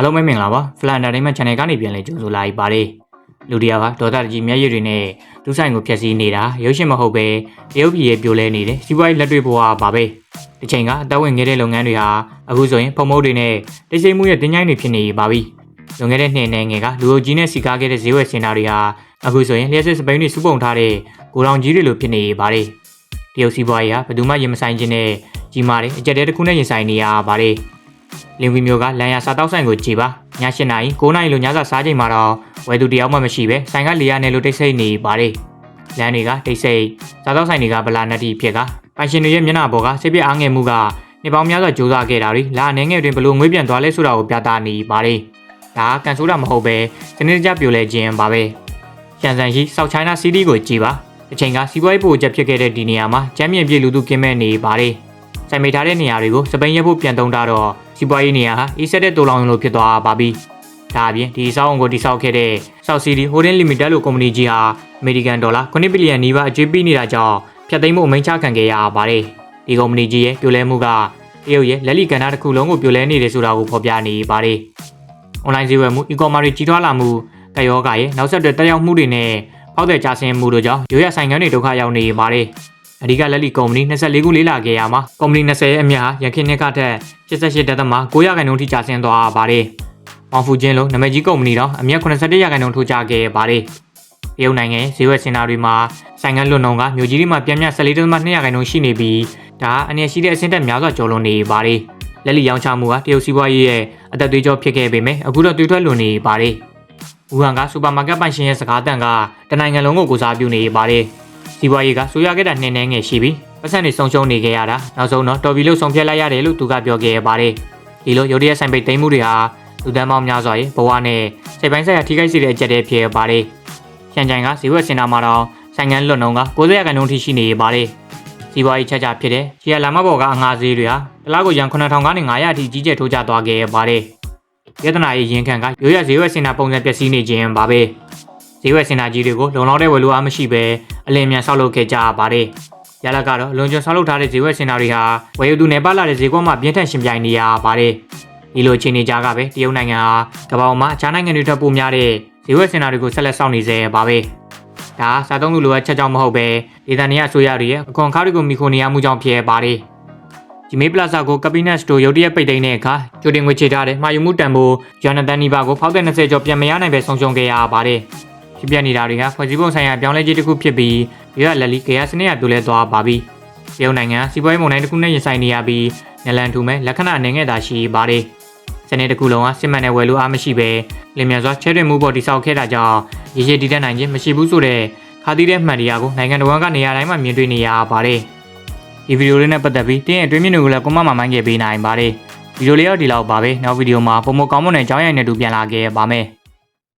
အားလုံးပဲမင်္ဂလာပါ Flan Entertainment Channel ကနေပြန်လဲကြိုဆိုလာပါတယ်လူတရားကဒေါသတကြီးမျက်ရည်တွေနဲ့သူဆိုင်ကိုဖျက်ဆီးနေတာရုပ်ရှင်မဟုတ်ပဲတရုတ်ပြည်ရဲ့ပြိုလဲနေတယ်စီးပွားရေးလက်တွေ့ဘဝပါပဲဒီချိန်ကအသက်ဝင်ခဲ့တဲ့လုပ်ငန်းတွေဟာအခုဆိုရင်ဖုံမုတ်တွေနဲ့တိတ်ဆိတ်မှုရဲ့တင်းကြိုင်းတွေဖြစ်နေပါပြီလွန်ခဲ့တဲ့နှစ်နဲ့ငယ်ကလူအုပ်ကြီးနဲ့စီကားခဲ့တဲ့ဈေးဝယ်စင်တာတွေဟာအခုဆိုရင်လျှက်စစ်စပိန်တွေစုပုံထားတဲ့ကိုလောင်ကြီးတွေလိုဖြစ်နေပါတယ်တရုတ်စီးပွားရေးဟာဘယ်သူမှရင်မဆိုင်ခြင်းနဲ့ကြီးမားတဲ့အကြက်တဲတစ်ခုနဲ့ရင်ဆိုင်နေရပါတယ် လင်ဝီမျိုးကလန်ရစားတောက်ဆိုင်ကိုကြည်ပါည၈နာရီ9နာရီလိုညစာစားချိန်မှာတော့ဝယ်သူတယောက်မှမရှိပဲဆိုင်ကလေရနယ်လိုတိတ်ဆိတ်နေပါတယ်လမ်းတွေကတိတ်ဆိတ်စားတောက်ဆိုင်တွေကဗလာနတ်တီဖြစ်ကပိုင်ရှင်တွေရဲ့မျက်နှာပေါ်ကစိတ်ပြအားငယ်မှုကနှစ်ပေါင်းများစွာကြိုးစားခဲ့တာတွေလာအနေငယ်တွင်ဘလို့ငွေပြန်သွားလဲဆိုတာကိုပြသနေပါတယ်ဒါကကန်ဆိုးတာမဟုတ်ပဲစနစ်တကျပြိုလဲခြင်းပါပဲရှန်ဆန်ရှိဆောက်ချိုင်းနာစီးတီးကိုကြည်ပါအချိန်ကစီးပွားရေးပိုချက်ဖြစ်ခဲ့တဲ့ဒီနေရာမှာချမ်းမြေပြည့်လူသူကင်းမဲ့နေပါတယ်ဆိုင်မိထားတဲ့နေရာတွေကိုစပိန်ရက်ဖို့ပြန်တုံးတာတော့ စီးပွားရေးနေရာဟာအေးဆက်တဲ့တိုးလောင်ရုံလိုဖြစ်သွားပါပြီ။ဒါအပြင်ဒီစောင်းကိုတိစောက်ခဲ့တဲ့ South City Holding Limited လို့ကုမ္ပဏီကြီးဟာအမေရိကန်ဒေါ်လာ9ဘီလီယံနီးပါးအကျွေးပေးနေတာကြောင့်ဖျက်သိမ်းမှုအမိန့်ချခံခဲ့ရပါတယ်။ဒီကုမ္ပဏီကြီးရဲ့ပြိုလဲမှုကတရုတ်ရဲ့လက်လီကဏ္ဍတစ်ခုလုံးကိုပြိုလဲနေတယ်ဆိုတာကိုဖော်ပြနေပါတယ်။ online ဈေးဝယ်မှု e-commerce ကြီးထွားလာမှုကရောဂါရဲ့နောက်ဆက်တွဲတက်ရောက်မှုတွေနဲ့ဖောက်တဲ့ကြဆင်းမှုတို့ကြောင့်ရိုးရဆိုင်ငန်းတွေဒုက္ခရောက်နေပါတယ်။ အဓိကလက်လီကုမ္ပဏီ24ခုလေးလာခဲ့ရမှာကုမ္ပဏီ20ရဲ့အမြတ်ဟာရခိုင်နှစ်ကထက်88တက်သမ9ရာခိုင်နှုန်းထိကျဆင်းသွားပါတယ်။မောင်ဖူဂျင်းလိုနာမည်ကြီးကုမ္ပဏီတော့အမြတ်81ရာခိုင်နှုန်းထိုးကျခဲ့ပါတယ်။တရုတ်နိုင်ငံရဲ့ဈေးဝယ်စင်တာတွေမှာဆိုင်ငန်းလွတ်နှုံကမြို့ကြီးတွေမှာပြင်းပြ14တက်သမ2ရာခိုင်နှုန်းရှိနေပြီးဒါအနေရှိတဲ့အဆင့်တက်များစွာကျော်လွန်နေပါတယ်။လက်လီရောင်းချမှုကတရုတ်စီးပွားရေးရဲ့အသက်သွေးကြောဖြစ်ခဲ့ပေမဲ့အခုတော့တွေးထွက်လွန်နေပါတယ်။ဝူဟန်ကစူပါမားကတ်ပိုင်ရှင်ရဲ့စကားတန်ကတနိုင်ငံလုံးကိုကိုစားပြုနေပါတယ်။ စီးပွားရေးကဆိုရခဲ့တာနှင်းနှဲငယ်ရှိပြီးပတ်စံတွေဆုံးရှုံးနေခဲ့ရတာနောက်ဆုံးတော့တော်ဘီလို့ဆုံးဖြတ်လိုက်ရတယ်လို့သူကပြောခဲ့ပါတယ်ဒီလိုရုတ်တရက်ဆိုင်ပိတ်သိမ်းမှုတွေဟာလူတန်းပေါင်းများစွာရဲ့ဘဝနဲ့စိတ်ပိုင်းဆိုင်ရာထိခိုက်စေတဲ့အကြက်တွေဖြစ်ပါတယ်ရှန်ကြိုင်ကဇီဝက်စင်တာမှာတော့ဆိုင်ငံလွတ်နှုံက90ရာခိုင်နှုန်းထိရှိနေပါတယ်စီးပွားရေးချက်ချဖြစ်တဲ့ရှီယာလာမဘော်ကအငှားဈေးတွေဟာတလားကိုရန်9000ကနေ900အထိကြီးကျယ်ထိုးကျသွားခဲ့ပါတယ်ပြဿနာရေးရင်ခံကရိုးရဈေးဝက်စင်တာပုံစံပျက်စီးနေခြင်းပါပဲ ဈေးဝက်စင်တာကြီးတွေကိုလုံလောက်တဲ့ဝယ်လိုအားမရှိဘဲအလင်းမြန်ဆောက်လုပ်ခဲ့ကြပါတယ်ရလကတော့လွန်ကျွံဆောက်လုပ်ထားတဲ့ဈေးဝယ်စင်တာတွေဟာဝယ်ယူသူနယ်ပလာတဲ့ဈေးကွက်မှာပြင်းထန်ရှင်ပြိုင်နေရပါတယ်ဒီလိုအခြေအနေကြားကပဲတရုတ်နိုင်ငံဟာကမ္ဘာမှာအခြားနိုင်ငံတွေထက်ပိုများတဲ့ဈေးဝယ်စင်တာတွေကိုဆက်လက်စောင့်နေစေပါပဲဒါစားသုံးသူလိုအပ်ချက်ကြောင့်မဟုတ်ပဲဒေသနေရအစိုးရတွေရဲ့အခွန်အခါတွေကိုမိခိုနေရမှုကြောင့်ဖြစ်ပါတယ်ဒီမေးပလာဇာကိုကပီနက်စတိုရုတ်တရက်ပိတ်သိမ်းတဲ့အခါကြိုတင်ငွေချေထားတဲ့မှာယူမှုတန်ဖိုးဂျွန်နသန်နီဘာကိုဖောက်တဲ့20ကျော်ပြန်မရနိုင်ပဲဆုံးရှုံးခဲ့ရပါတယ် ဖြစ်ပျက်နေတာတွေကဖွဲ့စည်းပုံဆိုင်ရာပြောင်းလဲခြင်းတစ်ခုဖြစ်ပြီးရရလက်လီကေယာစနစ်ရပြိုလဲသွားပါပြီတရုတ်နိုင်ငံစီးပွားရေးမုန်တိုင်းတစ်ခုနဲ့ရင်ဆိုင်နေရပြီးနယ်လန်ထူမဲ့လက္ခဏာအနေငယ်သာရှိပါတယ်စနစ်တစ်ခုလုံးကစစ်မှန်တဲ့ဝယ်လို့အားမရှိပဲလင်မြန်စွာချဲတွင်မှုပေါ်တိစောက်ခဲ့တာကြောင့်ရေရှည်တည်တတ်နိုင်ခြင်းမရှိဘူးဆိုတဲ့ခါသီးတဲ့မှန်တရားကိုနိုင်ငံတော်ကနေရာတိုင်းမှာမြင်တွေ့နေရပါတယ်ဒီဗီဒီယိုလေးနဲ့ပတ်သက်ပြီးတင်းရဲ့အတွင်းမြင်တွေကိုလည်းကွန်မန့်မှာမှန်းခဲ့ပေးနိုင်ပါတယ်ဗီဒီယိုလေးတော့ဒီလောက်ပါပဲနောက်ဗီဒီယိုမှာပုံမကောင်းမွန်တဲ့အကြောင်းအရာတွေနဲ့တူပြန်လာခဲ့ပါမယ်